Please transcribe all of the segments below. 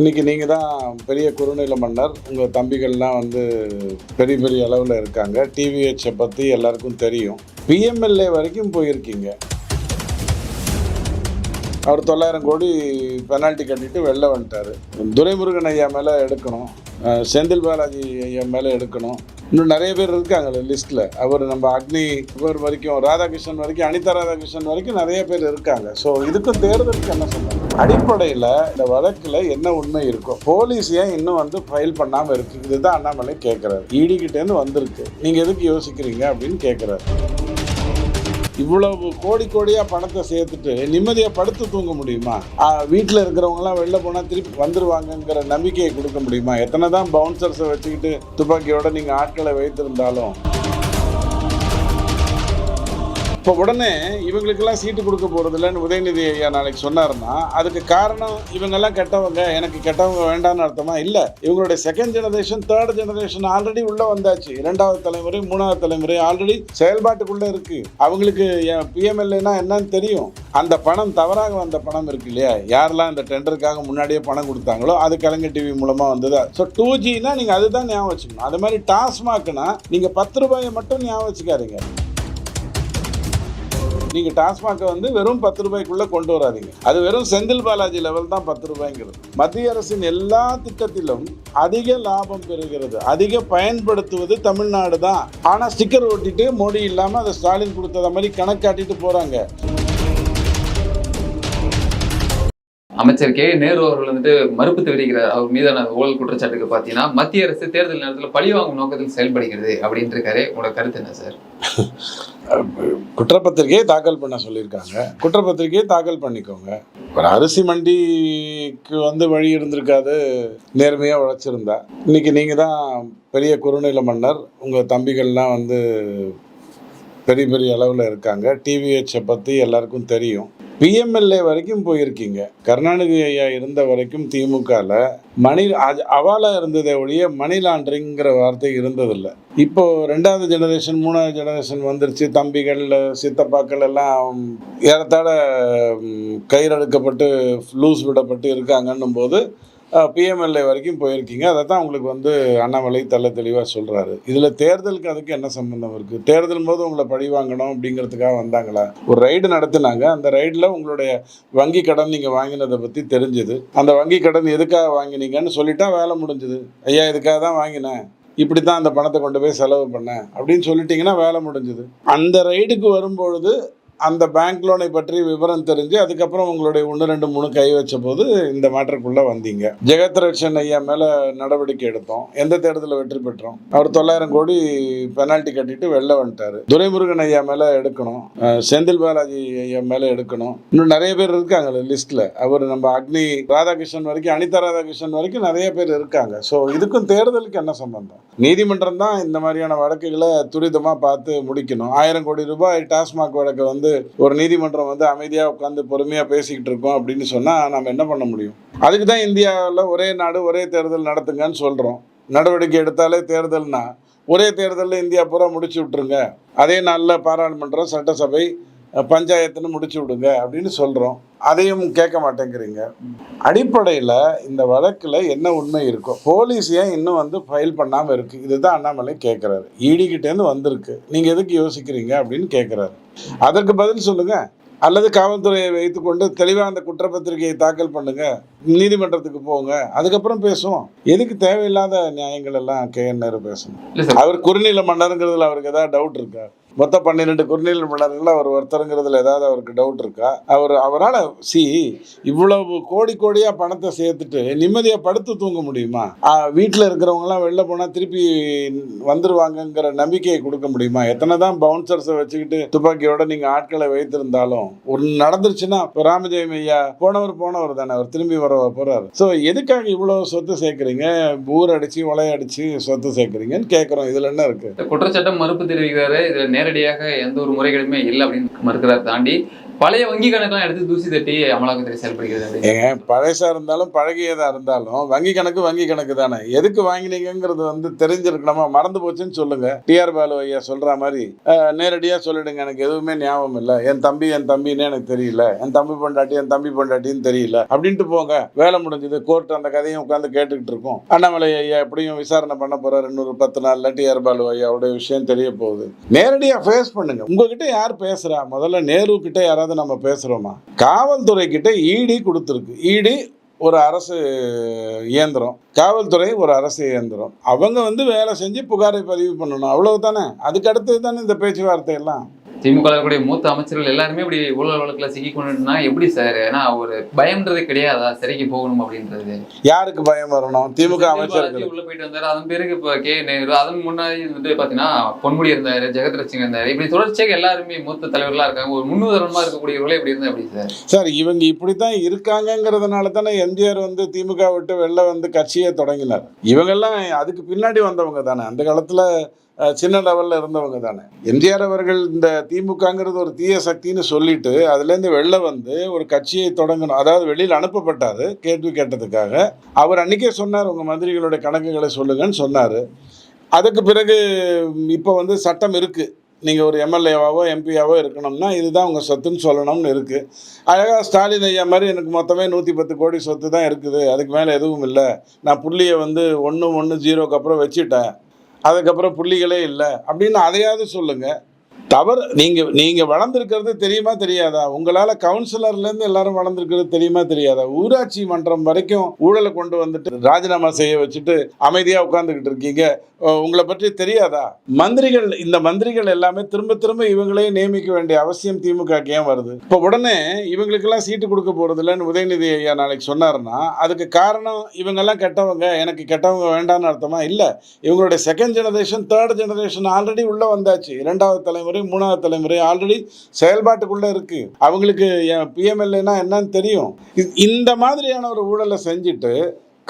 இன்னைக்கு நீங்கள் தான் பெரிய குறுநில மன்னர். உங்கள் தம்பிகள்லாம் வந்து பெரிய பெரிய அளவில் இருக்காங்க. டிவிஹெச்சை பற்றி எல்லாருக்கும் தெரியும். பிஎம்எல்ஏ வரைக்கும் போயிருக்கீங்க. அவர் தொள்ளாயிரம் கோடி பெனால்ட்டி கட்டிட்டு வெளில வந்துட்டார். துரைமுருகன் ஐயா மேலே எடுக்கணும். செந்தில் பாலாஜி ஐயா மேலே எடுக்கணும். இன்னும் நிறைய பேர் இருக்காங்க லிஸ்ட்டில் அவர் நம்ம அக்னி இவர் வரைக்கும் ராதாகிருஷ்ணன் வரைக்கும் அனிதா ராதாகிருஷ்ணன் வரைக்கும் நிறைய பேர் இருக்காங்க. ஸோ இதுக்கும் தேர்தலுக்கு என்ன சொன்னாங்க அடிப்படையில் இந்த வழக்கில் என்ன உண்மை இருக்கும் போலீஸ் ஏன் இன்னும் வந்து ஃபைல் பண்ணாமல் இருக்கு? இதுதான் அண்ணாமலை கேட்குறாரு இடிக்கிட்டேருந்து வந்திருக்கு. நீங்கள் எதுக்கு யோசிக்கிறீங்க அப்படின்னு கேட்குறாரு இவ்வளவு கோடி கோடியாக பணத்தை சேர்த்துட்டு நிம்மதியாக படுத்து தூங்க முடியுமா? வீட்டில் இருக்கிறவங்கலாம் வெளில போனால் திருப்பி வந்துருவாங்கங்கிற நம்பிக்கையை கொடுக்க முடியுமா? எத்தனை தான் பவுன்சர்ஸை வச்சுக்கிட்டு துப்பாக்கியோட நீங்கள் ஆட்களை வைத்திருந்தாலும். இப்போ உடனே இவங்களுக்கெல்லாம் சீட்டு கொடுக்க போகிறதில்லன்னு உதயநிதி ஐயா நாளைக்கு சொன்னாருன்னா அதுக்கு காரணம் இவங்கெல்லாம் கெட்டவங்க எனக்கு கெட்டவங்க வேண்டாம்னு அர்த்தமா? இல்லை. இவங்களுடைய second generation third generation already உள்ளே வந்தாச்சு. இரண்டாவது தலைமுறை மூணாவது தலைமுறை ஆல்ரெடி செயல்பாட்டுக்குள்ளே இருக்கு. அவங்களுக்கு பிஎம்எல்ஏனா என்னன்னு தெரியும். அந்த பணம் தவறாக வந்த பணம் இருக்கு இல்லையா? யாரெல்லாம் இந்த டெண்டருக்காக முன்னாடியே பணம் கொடுத்தாங்களோ அது கலைஞர் டிவி மூலமாக வந்ததா? ஸோ டூ ஜினா நீங்கள் அதுதான் ஞாபகம் வச்சுக்கணும். அது மாதிரி டாஸ்மாக்னா நீங்கள் பத்து ரூபாயை மட்டும் ஞாபகம் வச்சுக்காதீங்க. நீங்கள் டாஸ்மாகை வந்து வெறும் பத்து ரூபாய்க்குள்ளே கொண்டு வராதீங்க. அது வெறும் செந்தில் பாலாஜி லெவல் தான் பத்து ரூபாய்ங்கிறது. மத்திய அரசின் எல்லா திட்டத்திலும் அதிக லாபம் பெறுகிறது. அதிக பயன்படுத்துவது தமிழ்நாடு தான். ஆனால் ஸ்டிக்கர் ஓட்டிட்டு மோடி இல்லாமல் அதை ஸ்டாலின் கொடுத்தத மாதிரி கணக்காட்டிட்டு போகிறாங்க அமைச்சர் கே. நேரு அவர்கள் வந்துட்டு மறுப்பு தெரிவிக்கிறார் அவர் மீதான ஊழல் குற்றச்சாட்டுக்கு பார்த்தீங்கன்னா மத்திய அரசு தேர்தல் நேரத்தில் பழிவாங்கும் நோக்கத்தில் செயல்படுகிறது அப்படின்ட்டு இருக்காரு உங்களோட கருத்து என்ன சார்? குற்றப்பத்திரிகையை தாக்கல் பண்ண சொல்லியிருக்காங்க. குற்றப்பத்திரிகையை தாக்கல் பண்ணிக்கோங்க. ஒரு அரிசி மண்டிக்கு வந்து வழி இருந்திருக்காது. நேர்மையாக உழைச்சிருந்தா. இன்னைக்கு நீங்கள் தான் பெரிய குறுநில மன்னர். உங்கள் தம்பிகள்லாம் வந்து பெரிய பெரிய அளவில் இருக்காங்க. டிவிஹெச்சை பற்றி எல்லாருக்கும் தெரியும். பிஎம்எல்ஏ வரைக்கும் போயிருக்கீங்க. கருணாநிதி ஐயா இருந்த வரைக்கும் திமுகவில் மணி அது அவாலாக இருந்ததே ஒழிய மணி லாண்டரிங்கிற வார்த்தை இருந்ததில்லை. இப்போ ரெண்டாவது ஜெனரேஷன் மூணாவது ஜெனரேஷன் வந்துருச்சு. தம்பிகள் சித்தப்பாக்கள் எல்லாம் ஏறத்தாழ கயிறு கயிறெடுக்கப்பட்டு லூஸ் விடப்பட்டு இருக்காங்கன்னும் போது பிஎம்எல்ஏ வரைக்கும் போயிருக்கீங்க. அதை தான் உங்களுக்கு வந்து அண்ணாமலை தள்ள தெளிவாக சொல்கிறாரு இதில் தேர்தலுக்கு அதுக்கு என்ன சம்மந்தம் இருக்குது தேர்தல் போது உங்களை பழி வாங்கணும் அப்படிங்கிறதுக்காக வந்தாங்களா? ஒரு ரைடு நடத்தினாங்க. அந்த ரைடில் உங்களுடைய வங்கி கடன் நீங்கள் வாங்கினதை பற்றி தெரிஞ்சுது. அந்த வங்கி கடன் எதுக்காக வாங்கினீங்கன்னு சொல்லிட்டா வேலை முடிஞ்சுது. ஐயா இதுக்காக தான் வாங்கினேன். இப்படி தான் அந்த பணத்தை கொண்டு போய் செலவு பண்ணேன் அப்படின்னு சொல்லிட்டிங்கன்னா வேலை முடிஞ்சுது. அந்த ரைடுக்கு வரும்பொழுது அந்த பேங்க் லோனை பற்றி விவரம் தெரிஞ்சு அதுக்கப்புறம் உங்களுடைய ஒன்று ரெண்டு மூணு கை வச்ச போது இந்த மேட்டருக்குள்ளே வந்தீங்க. ஜெகத்ரட்சன் ஐயா மேலே நடவடிக்கை எடுத்தோம். எந்த தேர்தலில் வெற்றி பெற்றோம்? அவர் தொள்ளாயிரம் கோடி பெனால்ட்டி கட்டிட்டு வெளில வந்துட்டார். துரைமுருகன் ஐயா மேலே எடுக்கணும். செந்தில் பாலாஜி ஐயா மேலே எடுக்கணும். இன்னும் நிறைய பேர் இருக்காங்க லிஸ்ட்டில் அவர் நம்ம அக்னி ராதாகிருஷ்ணன் வரைக்கும் அனிதா ராதாகிருஷ்ணன் வரைக்கும் நிறைய பேர் இருக்காங்க. ஸோ இதுக்கும் தேர்தலுக்கு என்ன சம்பந்தம்? நீதிமன்றம் தான் இந்த மாதிரியான வழக்குகளை துரிதமாக பார்த்து முடிக்கணும். ஆயிரம் கோடி ரூபாய் டாஸ்மாக் வழக்கை வந்து ஒரு நீதிமன்றம் வந்து அமைதியாக உட்காந்து பொறுமையாக பேசிக்கிட்டு இருக்கோம் அப்படின்னு சொன்னால் நம்ம என்ன பண்ண முடியும்? அதுக்கு தான் இந்தியாவில் ஒரே நாடு ஒரே தேர்தல் நடத்துங்கன்னு சொல்கிறோம் நடவடிக்கை எடுத்தாலே தேர்தல்னா ஒரே தேர்தலில் இந்தியா பூரா முடிச்சு விட்டுருங்க. அதே நாளில் பாராளுமன்றம் சட்டசபை பஞ்சாயத்துன்னு முடிச்சு விடுங்க அப்படின்னு சொல்கிறோம் அதையும் கேட்க மாட்டேங்கிறீங்க. அடிப்படையில் இந்த வழக்கில் என்ன உண்மை இருக்கும் போலீஸ் ஏன் இன்னும் வந்து ஃபைல் பண்ணாமல் இருக்குது இதுதான் அண்ணாமலை கேட்குறாரு இடி கிட்டேருந்து வந்திருக்கு. நீங்கள் எதுக்கு யோசிக்கிறீங்க அப்படின்னு கேட்குறாரு அதற்கு பதில் சொல்லுங்கள் அல்லது காவல்துறையை வைத்துக்கொண்டு தெளிவாக அந்த குற்றப்பத்திரிகையை தாக்கல் பண்ணுங்க. நீதிமன்றத்துக்கு போங்க. அதுக்கப்புறம் பேசுவோம். எதுக்கு தேவையில்லாத நியாயங்கள் எல்லாம் கே என் நேரு பேசணும்? அவர் குறுநில மன்னருங்கிறதுல அவருக்கு ஏதாவது டவுட் இருக்கா? மொத்தம் பன்னிரெண்டு குறுநில மன்னர்கள் அவர் ஒருத்தருங்கிறதுல ஏதாவது அவருக்கு டவுட் இருக்கா? அவர் அவரால் சி இவ்வளவு கோடி கோடியாக பணத்தை சேர்த்துட்டு நிம்மதியாக படுத்து தூங்க முடியுமா? வீட்டில் இருக்கிறவங்கலாம் வெளில போனால் திருப்பி வந்துருவாங்கங்கிற நம்பிக்கையை கொடுக்க முடியுமா? எத்தனை தான் பவுன்சர்ஸை வச்சுக்கிட்டு துப்பாக்கியோட நீங்கள் ஆட்களை வைத்திருந்தாலும் ஒன்று நடந்துருச்சுன்னா இப்போ ராமஜெயம் ஐயா போனவர் போனவர் தானே அவர் திரும்பி வர போகிறார் ஸோ எதுக்காக இவ்வளோ சொத்து சேர்க்குறீங்க? ஊர் அடித்து உலையடிச்சு சொத்து சேர்க்குறீங்கன்னு கேட்குறோம் இதில் என்ன இருக்குது குற்றச்சட்டம் மறுப்பு தெரிவிக்கிறாரு. இதில் நேரடியாக எந்த ஒரு முறைகளுமே இல்லை அப்படின்னு மறுக்கிறார் தாண்டி பழைய வங்கி கணக்கெல்லாம் எடுத்து தூசி தட்டி அமலாக்கத்துறை செயல்படுகிறது ஏங்க பழசா இருந்தாலும் பழகியதா இருந்தாலும் வங்கி கணக்கு வங்கி கணக்கு தானே. எதுக்கு வாங்கினீங்கிறது வந்து தெரிஞ்சிருக்கணுமா? மறந்து போச்சுன்னு சொல்லுங்க. டிஆர் பாலு ஐயா சொல்ற மாதிரி நேரடியா சொல்லிடுங்க. எனக்கு எதுவுமே ஞாபகம் இல்லை. என் தம்பி என் தம்பின்னு எனக்கு தெரியல. என் தம்பி பொண்டாட்டி என் தம்பி பொண்டாட்டின்னு தெரியல. அப்படின்ட்டு போங்க. வேலை முடிஞ்சது கோர்ட் அந்த கதையும் உட்காந்து கேட்டுக்கிட்டு இருக்கோம். அண்ணாமலை ஐயா எப்படியும் விசாரணை பண்ண போறாரு. இன்னொரு பத்து நாள்ல டிஆர் பாலு ஐயாவுடைய விஷயம் தெரிய போகுது. நேரடியா ஃபேஸ் பண்ணுங்க. உங்ககிட்ட யார் பேசுறா? முதல்ல நேரு கிட்ட யாராவது நம்ம பேசுகிறோமா காவல்துறைக்கிட்ட இடி கொடுத்துருக்கு. இடி ஒரு அரசு இயந்திரம். காவல்துறை ஒரு அரசு இயந்திரம். அவங்க வந்து வேலை செஞ்சு புகாரை பதிவு பண்ணணும். அவ்வளவு தானே அதுக்கு அடுத்தது தானே இந்த பேச்சுவார்த்தை எல்லாம்? திமுக இருக்கக்கூடிய மூத்த அமைச்சர்கள் எல்லாருமே இப்படி ஊழல் வழக்குல சிக்கி கொண்டுனா எப்படி சார்? ஏன்னா ஒரு பயம்ன்றது கிடையாதா? சிறைக்கு போகணும் அப்படின்றது. யாருக்கு பயம் வரணும்? திமுக பாலாஜி உள்ள போயிட்டு வந்தாரு. அதன் பிறகு இப்ப கே. நேரு அதன் முன்னாடி வந்துட்டு பாத்தீங்கன்னா பொன்முடி இருந்தாரு ஜெகத் ரட்சங்க இருந்தாரு. இப்படி தொடர்ச்சியாக எல்லாருமே மூத்த தலைவர்களா இருக்காங்க. ஒரு முன்னுதாரணமா இருக்கக்கூடியவர்களே இப்படி இருந்தா எப்படி சார்? சார் இவங்க இப்படி தான் இருக்காங்கங்கிறதுனால தானே எம்ஜிஆர் வந்து திமுக விட்டு வெளில வந்து கட்சியை தொடங்கினார். இவங்கெல்லாம் அதுக்கு பின்னாடி வந்தவங்க தானே. அந்த காலத்தில் சின்ன லெவலில் இருந்தவங்க தானே. எம்ஜிஆர் அவர்கள் இந்த திமுகங்கிறது ஒரு தீய சக்தின்னு சொல்லிட்டு அதுலேருந்து வெளில வந்து ஒரு கட்சியை தொடங்கணும் அதாவது வெளியில் அனுப்பப்பட்டார் கேள்வி கேட்டதுக்காக. அவர் அன்றைக்கே சொன்னார் உங்கள் மந்திரிகளுடைய கணக்குகளை சொல்லுங்கன்னு சொன்னார். அதுக்கு பிறகு இப்போ வந்து சட்டம் இருக்குது நீங்கள் ஒரு எம்எல்ஏவாவோ எம்பியாவோ இருக்கணும்னா இதுதான் உங்கள் சொத்துன்னு சொல்லணும்னு இருக்குது அழகாக ஸ்டாலின் ஐயா மாதிரி எனக்கு மொத்தமே நூற்றி பத்து கோடி சொத்து தான் இருக்குது. அதுக்கு மேலே எதுவும் இல்லை. நான் புள்ளியை வந்து ஒன்று ஒன்று ஜீரோக்கு அப்புறம் வச்சுட்டேன். அதுக்கப்புறம் புள்ளிகளே இல்லை. அப்படின்னு அதையாவது சொல்லுங்கள் தவறு நீங்கள் நீங்கள் வளர்ந்துருக்கிறது தெரியுமா தெரியாதா? உங்களால் கவுன்சிலர்லேருந்து எல்லாரும் வளர்ந்துருக்கிறது தெரியுமா தெரியாதா? ஊராட்சி மன்றம் வரைக்கும் ஊழலை கொண்டு வந்துட்டு ராஜினாமா செய்ய வச்சுட்டு அமைதியாக உட்காந்துக்கிட்டு இருக்கீங்க. உங்களை பற்றி தெரியாதா? மந்திரிகள் இந்த மந்திரிகள் எல்லாமே திரும்ப திரும்ப இவங்களே நியமிக்க வேண்டிய அவசியம் திமுக ஏன் வருது? இப்போ உடனே இவங்களுக்கெல்லாம் சீட்டு கொடுக்க போறது இல்லைன்னு உதயநிதி ஐயா நாளைக்கு சொன்னாருன்னா அதுக்கு காரணம் இவங்கெல்லாம் கெட்டவங்க எனக்கு கெட்டவங்க வேண்டாம்னு அர்த்தமா? இல்லை இவங்களுடைய second generation third generation already உள்ள வந்தாச்சு. இரண்டாவது தலைமுறை மூணாவது தலைமுறை ஆல்ரெடி செயல்பாட்டுக்குள்ள இருக்கு. அவங்களுக்கு பிஎம்எல்ஏனா என்னன்னு தெரியும். இந்த மாதிரியான ஒரு ஊழலை செஞ்சுட்டு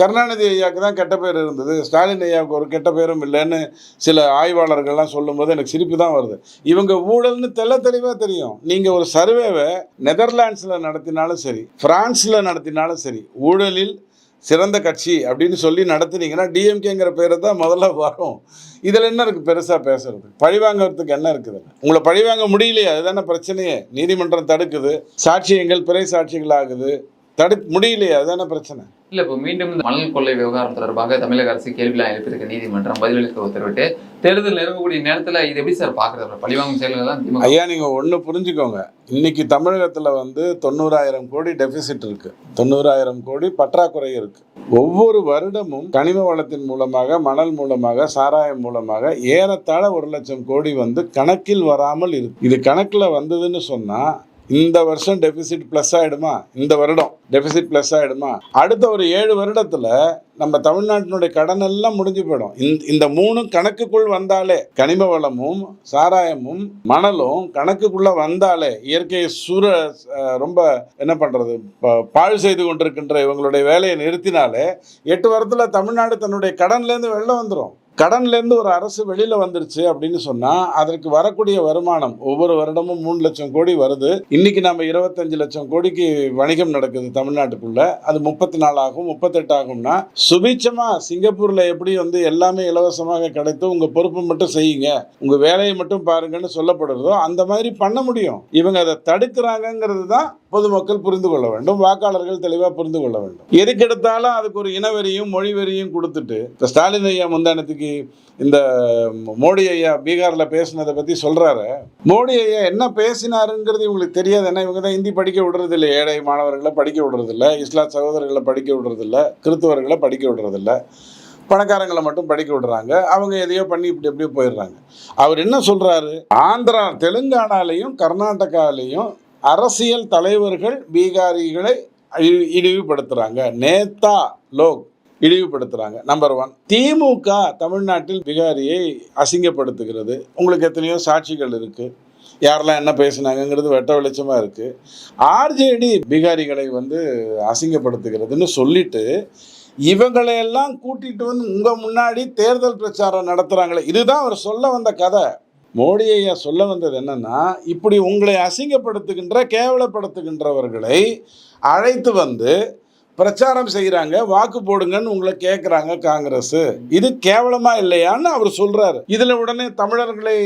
கருணாநிதி ஐயாவுக்கு தான் கெட்ட பேர் இருந்தது. ஸ்டாலின் ஐயாவுக்கு ஒரு கெட்ட பேரும் இல்லைன்னு சில ஆய்வாளர்கள்லாம் சொல்லும்போது எனக்கு சிரிப்பு தான் வருது. இவங்க ஊழல்னு தெள்ள தெளிவாக தெரியும். நீங்கள் ஒரு சர்வேவை நெதர்லாண்ட்ஸில் நடத்தினாலும் சரி ஃப்ரான்ஸில் நடத்தினாலும் சரி ஊழலில் சிறந்த கட்சி அப்படின்னு சொல்லி நடத்துனீங்கன்னா டிஎம்கேங்கிற பேரை தான் முதல்ல வரும். இதில் என்ன இருக்குது பெருசாக பேசுறது? பழிவாங்கிறதுக்கு என்ன இருக்குது? உங்களை பழிவாங்க முடியலையே அதுதானே பிரச்சனையே. நீதிமன்றம் தடுக்குது. சாட்சியங்கள் பிறை சாட்சிகள் ஆகுது. தடு முடியலையே அதுதானே பிரச்சனை? இல்ல இப்போ மீண்டும் இந்த மணல் கொள்ளை விவகாரம் தொடர்பாக தமிழக அரசு கேள்விலாம் எழுப்பியிருக்க. நீதிமன்றம் பதிலளிக்க உத்தரவிட்டு தேர்தல் நெருங்கக்கூடிய நேரத்துல இது எப்படி சார் பாக்குறது? பழிவாங்கும் செயல்கள் ஐயா நீங்கள் ஒன்று புரிஞ்சுக்கோங்க. இன்னைக்கு தமிழகத்தில் வந்து தொண்ணூறாயிரம் கோடி டெபிசிட் இருக்கு. தொண்ணூறாயிரம் கோடி பற்றாக்குறை இருக்கு. ஒவ்வொரு வருடமும் கனிம வளத்தின் மூலமாக மணல் மூலமாக சாராயம் மூலமாக ஏறத்தாழ ஒரு லட்சம் கோடி வந்து கணக்கில் வராமல் இருக்கு. இது கணக்கில் வந்ததுன்னு சொன்னால் இந்த வருஷம் டெபிசிட் ப்ளஸ் ஆகிடுமா இந்த வருடம் டெபிசிட் ப்ளஸ் ஆகிடுமா அடுத்த ஒரு ஏழு வருடத்தில் நம்ம தமிழ்நாட்டினுடைய கடன் எல்லாம் முடிஞ்சு போயிடும். இந்த இந்த மூணும் கணக்குக்குள் வந்தாலே கனிம வளமும் சாராயமும் மணலும் கணக்குக்குள்ளே வந்தாலே இயற்கையை சுர ரொம்ப என்ன பண்ணுறது பாழ் செய்து கொண்டிருக்கின்ற இவங்களுடைய வேலையை நிறுத்தினாலே எட்டு வாரத்தில் தமிழ்நாடு தன்னுடைய கடன்லேருந்து வெளில வந்துடும் கடன்லேருந்து ஒரு அரசு வெளியில் வந்துருச்சு அப்படின்னு சொன்னால் அதற்கு வரக்கூடிய வருமானம் ஒவ்வொரு வருடமும் மூணு லட்சம் கோடி வருது. இன்னைக்கு நம்ம இருபத்தஞ்சு லட்சம் கோடிக்கு வணிகம் நடக்குது தமிழ்நாட்டுக்குள்ள. அது முப்பத்தி நாலு ஆகும் முப்பத்தெட்டு ஆகும்னா சுபீட்சமாக சிங்கப்பூரில் எப்படி வந்து எல்லாமே இலவசமாக கிடைத்து உங்கள் பொறுப்பு மட்டும் செய்யுங்க உங்கள் வேலையை மட்டும் பாருங்கன்னு சொல்லப்படுறதோ அந்த மாதிரி பண்ண முடியும். இவங்க அதை தடுக்கிறாங்கங்கிறது தான் பொதுமக்கள் புரிந்து கொள்ள வேண்டும் வாக்காளர்கள் தெளிவாக புரிந்து கொள்ள வேண்டும். எதுக்கெடுத்தாலும் அதுக்கு ஒரு இனவெறியும் மொழிவெறியும் கொடுத்துட்டு இப்போ ஸ்டாலின் ஐயா முந்தானத்துக்கு இந்த மோடி ஐயா பீகாரில் பேசினதை பற்றி சொல்கிறாரு மோடி ஐயா என்ன பேசினாருங்கிறது இவங்களுக்கு தெரியாது. ஏன்னா இவங்க தான் ஹிந்தி படிக்க விடுறதில்லை. ஏழை மாணவர்களை படிக்க விடுறதில்ல. இஸ்லாம் சகோதரர்களை படிக்க விடுறதில்ல. கிறிஸ்துவர்களை படிக்க விடுறதில்ல. பணக்காரங்களை மட்டும் படிக்க விடுறாங்க. அவங்க எதையோ பண்ணி இப்படி எப்படியோ போயிடுறாங்க. அவர் என்ன சொல்றாரு? ஆந்திரா தெலுங்கானாலையும் கர்நாடகாலையும் அரசியல் தலைவர்கள் பீகாரிகளை இழிவுபடுத்துகிறாங்க நேதா லோக் இழிவுபடுத்துகிறாங்க நம்பர் ஒன் திமுக தமிழ்நாட்டில் பீகாரியை அசிங்கப்படுத்துகிறது. உங்களுக்கு எத்தனையோ சாட்சிகள் இருக்குது யாரெல்லாம் என்ன பேசுனாங்கங்கிறது வெட்ட வெளிச்சமாக இருக்குது ஆர்ஜேடி பீகாரிகளை வந்து அசிங்கப்படுத்துகிறதுன்னு சொல்லிட்டு இவங்களையெல்லாம் கூட்டிகிட்டு வந்து உங்கள் முன்னாடி தேர்தல் பிரச்சாரம் நடத்துகிறாங்களே இதுதான் அவர் சொல்ல வந்த கதை. மோடி ஐயா சொல்ல வந்தது என்னன்னா இப்படி உங்களை அசிங்கப்படுத்துகின்ற கேவலப்படுத்துகின்றவர்களை அழைத்து வந்து பிரச்சாரம் செய்கிறாங்க வாக்கு போடுங்கன்னு உங்களை கேட்குறாங்க காங்கிரஸ். இது கேவலமா இல்லையான்னு அவர் சொல்றாரு. இதுல உடனே தமிழர்களை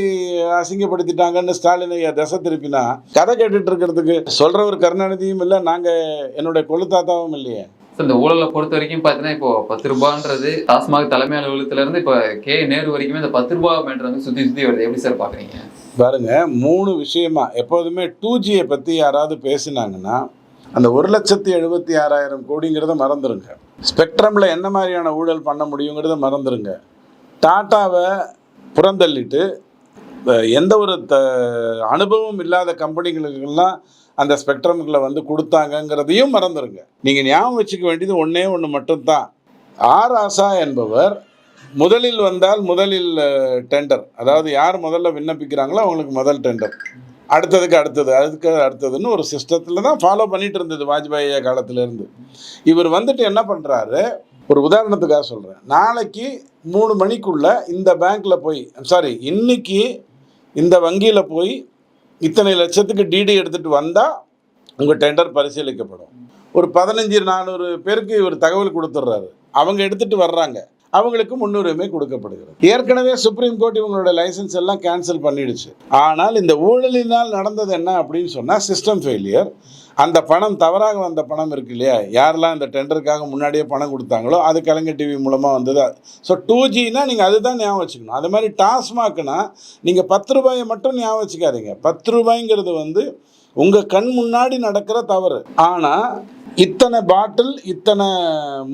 அசிங்கப்படுத்திட்டாங்கன்னு ஸ்டாலின் ஐயா திசை திருப்பினா கதை கேட்டுட்டு இருக்கிறதுக்கு சொல்றவர் கருணாநிதியும் இல்லை நாங்க என்னுடைய கொழுத்தாத்தாவும் இல்லையே. இந்த ஊழலை பொறுத்த வரைக்கும் பார்த்தீங்கன்னா இப்போ பத்து ரூபான்றது டாஸ்மாக் தலைமை அலுவலகத்துல இருந்து இப்போ கே நேரு வரைக்குமே இந்த பத்து ரூபா மேட்டர் வந்து சுத்தி சுத்தி வருது. எப்படி சார் பாக்குறீங்க பாருங்க மூணு விஷயமா எப்போதுமே டூ ஜியை பற்றி யாராவது பேசினாங்கன்னா அந்த ஒரு லட்சத்தி எழுபத்தி ஆறாயிரம் கோடிங்கிறத மறந்துருங்க. ஸ்பெக்ட்ரமில் என்ன மாதிரியான ஊழல் பண்ண முடியுங்கிறத மறந்துருங்க. டாட்டாவை புறந்தள்ளிட்டு எந்த ஒரு த அனுபவம் இல்லாத கம்பெனிகளுக்கெல்லாம் அந்த ஸ்பெக்ட்ரம்களை வந்து கொடுத்தாங்கங்கிறதையும் மறந்துடுங்க நீங்கள் ஞாபகம் வச்சுக்க வேண்டியது ஒன்றே ஒன்று மட்டும்தான். ஆர் ஆசா என்பவர் முதலில் வந்தால் முதலில் டெண்டர் அதாவது யார் முதல்ல விண்ணப்பிக்கிறாங்களோ அவங்களுக்கு முதல் டெண்டர் அடுத்ததுக்கு அடுத்தது அதுக்கு அடுத்ததுன்னு ஒரு சிஸ்டத்தில் தான் ஃபாலோ பண்ணிட்டு இருந்தது வாஜ்பாய் காலத்திலேருந்து. இவர் வந்துட்டு என்ன பண்ணுறாரு ஒரு உதாரணத்துக்காக சொல்கிறேன் நாளைக்கு மூணு மணிக்குள்ளே இந்த பேங்க்கில் போய் சாரி இன்னைக்கு இந்த வங்கியில் போய் இத்தனை லட்சத்துக்கு டிடி எடுத்துகிட்டு வந்தால் உங்கள் டெண்டர் பரிசீலிக்கப்படும். ஒரு பதினஞ்சு நானூறு பேருக்கு இவர் தகவல் கொடுத்துட்றாரு அவங்க எடுத்துகிட்டு வர்றாங்க. அவங்களுக்கு முன்னுரிமை கொடுக்கப்படுகிறது. ஏற்கனவே சுப்ரீம் கோர்ட் இவங்களோட லைசன்ஸ் எல்லாம் கேன்சல் பண்ணிடுச்சு. ஆனால் இந்த ஊழலினால் நடந்தது என்ன அப்படின்னு சொன்னால் சிஸ்டம் ஃபெயிலியர் அந்த பணம் தவறாக வந்த பணம் இருக்கு இல்லையா? யாரெல்லாம் இந்த டெண்டருக்காக முன்னாடியே பணம் கொடுத்தாங்களோ அது கலைஞர் டிவி மூலமாக வந்தது. ஸோ டூ ஜினா நீங்கள் அதுதான் ஞாபகம் வச்சுக்கணும். அது மாதிரி டாஸ்மாக்னா நீங்கள் பத்து ரூபாயை மட்டும் ஞாபகம் வச்சுக்காதீங்க. பத்து ரூபாய்ங்கிறது வந்து உங்கள் கண் முன்னாடி நடக்கிற தவறு. ஆனால் இத்தனை பாட்டில் இத்தனை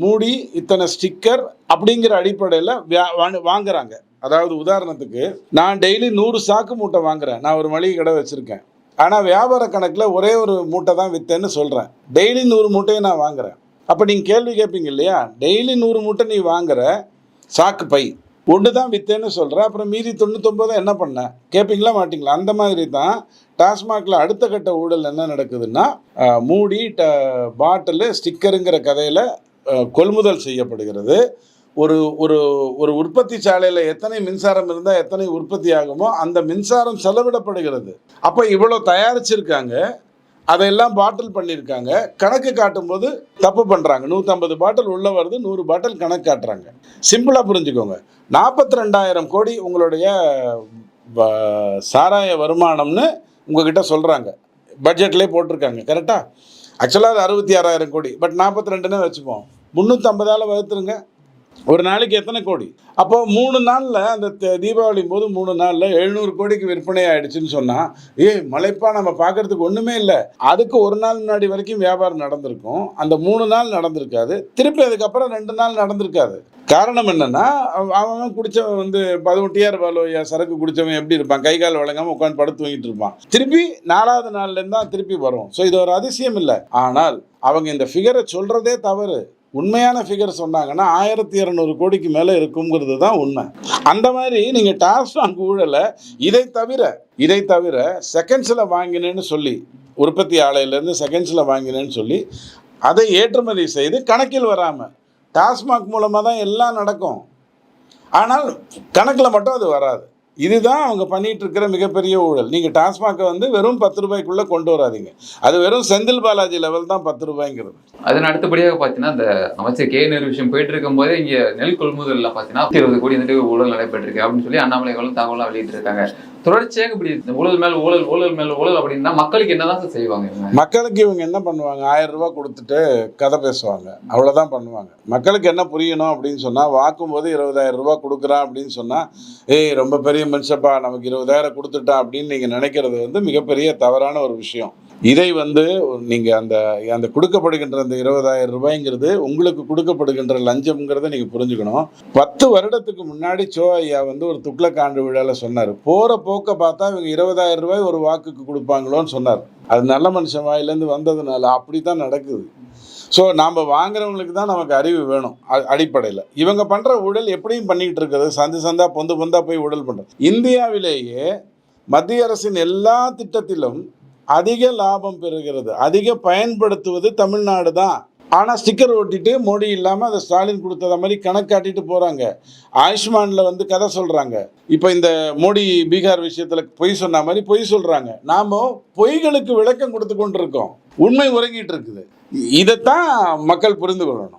மூடி இத்தனை ஸ்டிக்கர் அப்படிங்கிற அடிப்படையில் வாங்குறாங்க. அதாவது உதாரணத்துக்கு நான் டெய்லி நூறு சாக்கு மூட்டை வாங்குறேன். நான் ஒரு மளிகை கடை வச்சுருக்கேன். ஆனால் வியாபார கணக்கில் ஒரே ஒரு மூட்டை தான் விற்றேன்னு சொல்கிறேன் டெய்லி நூறு மூட்டையை நான் வாங்குறேன். அப்போ நீங்கள் கேள்வி கேட்பீங்க இல்லையா? டெய்லி நூறு மூட்டை நீ வாங்குற சாக்கு பை. ஒன்று தான் வித்தேன்னு சொல்கிறேன் அப்புறம் மீதி தொண்ணூத்தொம்போதை என்ன பண்ண? கேட்பீங்களா மாட்டிங்களா? அந்த மாதிரி தான் டாஸ்மாகில் அடுத்த கட்ட ஊழல் என்ன நடக்குதுன்னா மூடி ட பாட்டிலு ஸ்டிக்கருங்கிற கதையில் கொள்முதல் செய்யப்படுகிறது. ஒரு ஒரு ஒரு உற்பத்தி சாலையில் எத்தனை மின்சாரம் இருந்தால் எத்தனை உற்பத்தி ஆகுமோ அந்த மின்சாரம் செலவிடப்படுகிறது. அப்போ இவ்வளோ தயாரிச்சிருக்காங்க. அதையெல்லாம் பாட்டில் பண்ணியிருக்காங்க. கணக்கு காட்டும்போது தப்பு பண்ணுறாங்க நூற்றம்பது பாட்டில் உள்ளே வருது நூறு பாட்டில் கணக்கு காட்டுறாங்க. சிம்பிளாக புரிஞ்சுக்கோங்க. நாற்பத்தி ரெண்டாயிரம் கோடி உங்களுடைய சாராய வருமானம்னு உங்ககிட்ட சொல்கிறாங்க பட்ஜெட்லேயே போட்டிருக்காங்க. கரெக்டாக ஆக்சுவலாக அது அறுபத்தி ஆறாயிரம் கோடி. பட் நாற்பத்தி ரெண்டுன்னு வச்சுப்போம். முந்நூற்றம்பதால் வகுத்துருங்க. ஒரு நாளைக்கு எத்தனை கோடி? அப்போ மூணு நாளில் அந்த த- தீபாவளி போது மூணு நாளில் எழுநூறு கோடிக்கு விற்பனை ஆயிடுச்சுன்னு சொன்னால் ஏய் மலைப்பா நம்ம பார்க்கறதுக்கு ஒன்றுமே இல்லை. அதுக்கு ஒரு நாள் முன்னாடி வரைக்கும் வியாபாரம் நடந்திருக்கும். அந்த மூணு நாள் நடந்திருக்காது. திருப்பி அதுக்கப்புறம் ரெண்டு நாள் நடந்திருக்காது. காரணம் என்னன்னா அவன் குடிச்சவன் வந்து பதினொட்டியார் பாலோயா சரக்கு குடிச்சவன் எப்படி இருப்பான்? கை கால் வழங்காம உட்காந்து படுத்து தூங்கிட்டு இருப்பான். திருப்பி நாலாவது நாள்லேருந்து தான் திருப்பி வரும். ஸோ இது ஒரு அதிசயம் இல்லை. ஆனால் அவங்க இந்த ஃபிகரை சொல்கிறதே தவறு. உண்மையான ஃபிகர் சொன்னாங்கன்னா ஆயிரத்தி இரநூறு கோடிக்கு மேலே இருக்குங்கிறது தான் உண்மை. அந்த மாதிரி நீங்கள் டாஸ்மாக் ஊழலை இதை தவிர இதை தவிர செகண்ட்ஸில் வாங்கினேன்னு சொல்லி உற்பத்தி ஆலையிலேருந்து செகண்ட்ஸில் வாங்கினேன்னு சொல்லி அதை ஏற்றுமதி செய்து கணக்கில் வராமல் டாஸ்மாக் மூலமாக தான் எல்லாம் நடக்கும். ஆனால் கணக்கில் மட்டும் அது வராது. இதுதான் அவங்க பண்ணிட்டு இருக்கிற மிகப்பெரிய ஊழல். நீங்கள் டாஸ்மாகை வந்து வெறும் பத்து ரூபாய்க்குள்ளே கொண்டு வராதீங்க. அது வெறும் செந்தில் பாலாஜி லெவல் தான் பத்து ரூபாய்ங்கிறது. அதன் அடுத்தபடியாக பார்த்தீங்கன்னா இந்த அமைச்சர் கே நேரு விஷயம் போயிட்டு இருக்கும் போதே இங்க நெல் கொள்முதல்ல பார்த்தீங்கன்னா இருபது கோடி வந்துட்டு ஊழல் நடைபெற்றிருக்கு அப்படின்னு சொல்லி அண்ணாமலை அவர்களும் தகவலாம் வெளியிட்டு இருக்காங்க தொடர்ச்சியாக இப்படி ஊழல் மேல ஊழல் ஊழல் மேல ஊழல் அப்படின்னா மக்களுக்கு என்னதான் செய்வாங்க இவங்க? மக்களுக்கு இவங்க என்ன பண்ணுவாங்க? ஆயிரம் ரூபாய் கொடுத்துட்டு கதை பேசுவாங்க. அவ்வளோதான் பண்ணுவாங்க. மக்களுக்கு என்ன புரியணும் அப்படின்னு சொன்னால் வாக்கும்போது இருபதாயிரம் ரூபாய் கொடுக்குறான் அப்படின்னு சொன்னால் ஏய் ரொம்ப பெரிய மனுஷப்பா நமக்கு இருபதாயிரம் கொடுத்துட்டான் அப்படின்னு நீங்கள் நினைக்கிறது வந்து மிகப்பெரிய தவறான ஒரு விஷயம். இதை வந்து நீங்கள் அந்த அந்த கொடுக்கப்படுகின்ற அந்த இருபதாயிரம் ரூபாய்ங்கிறது உங்களுக்கு கொடுக்கப்படுகின்ற லஞ்சம்ங்கிறத நீங்கள் புரிஞ்சுக்கணும். பத்து வருடத்துக்கு முன்னாடி சோ ஐயா வந்து ஒரு துக்ளக் ஆண்டு விழாவில் சொன்னார். போகிற போக்க பார்த்தா இவங்க இருபதாயிரம் ரூபாய் ஒரு வாக்குக்கு கொடுப்பாங்களோன்னு சொன்னார். அது நல்ல மனுஷன் வாயிலேருந்து வந்ததுனால அப்படி தான் நடக்குது. ஸோ நாம் வாங்குறவங்களுக்கு தான் நமக்கு அறிவு வேணும் அடிப்படையில். இவங்க பண்ணுற ஊழல் எப்படியும் பண்ணிக்கிட்டு இருக்கிறது சந்து சந்தா பொந்து பொந்தா போய் ஊழல் பண்ணுறது இந்தியாவிலேயே மத்திய அரசின் எல்லா திட்டத்திலும் அதிக லாபம் பெறுகிறது. அதிக பயன்படுத்துவது தமிழ்நாடு தான். ஆனால் ஸ்டிக்கர் ஒட்டிட்டு மோடி இல்லாமல் அதை ஸ்டாலின் கொடுத்தத மாதிரி கணக்காட்டிட்டு போகிறாங்க ஆயுஷ்மானில் வந்து கதை சொல்கிறாங்க இப்போ இந்த மோடி பீகார் விஷயத்தில் பொய் சொன்ன மாதிரி பொய் சொல்கிறாங்க நாம் பொய்களுக்கு விளக்கம் கொடுத்து கொண்டிருக்கோம். உண்மை உறங்கிட்டு இருக்குது. இதைத்தான் மக்கள் புரிந்து கொள்ளணும்.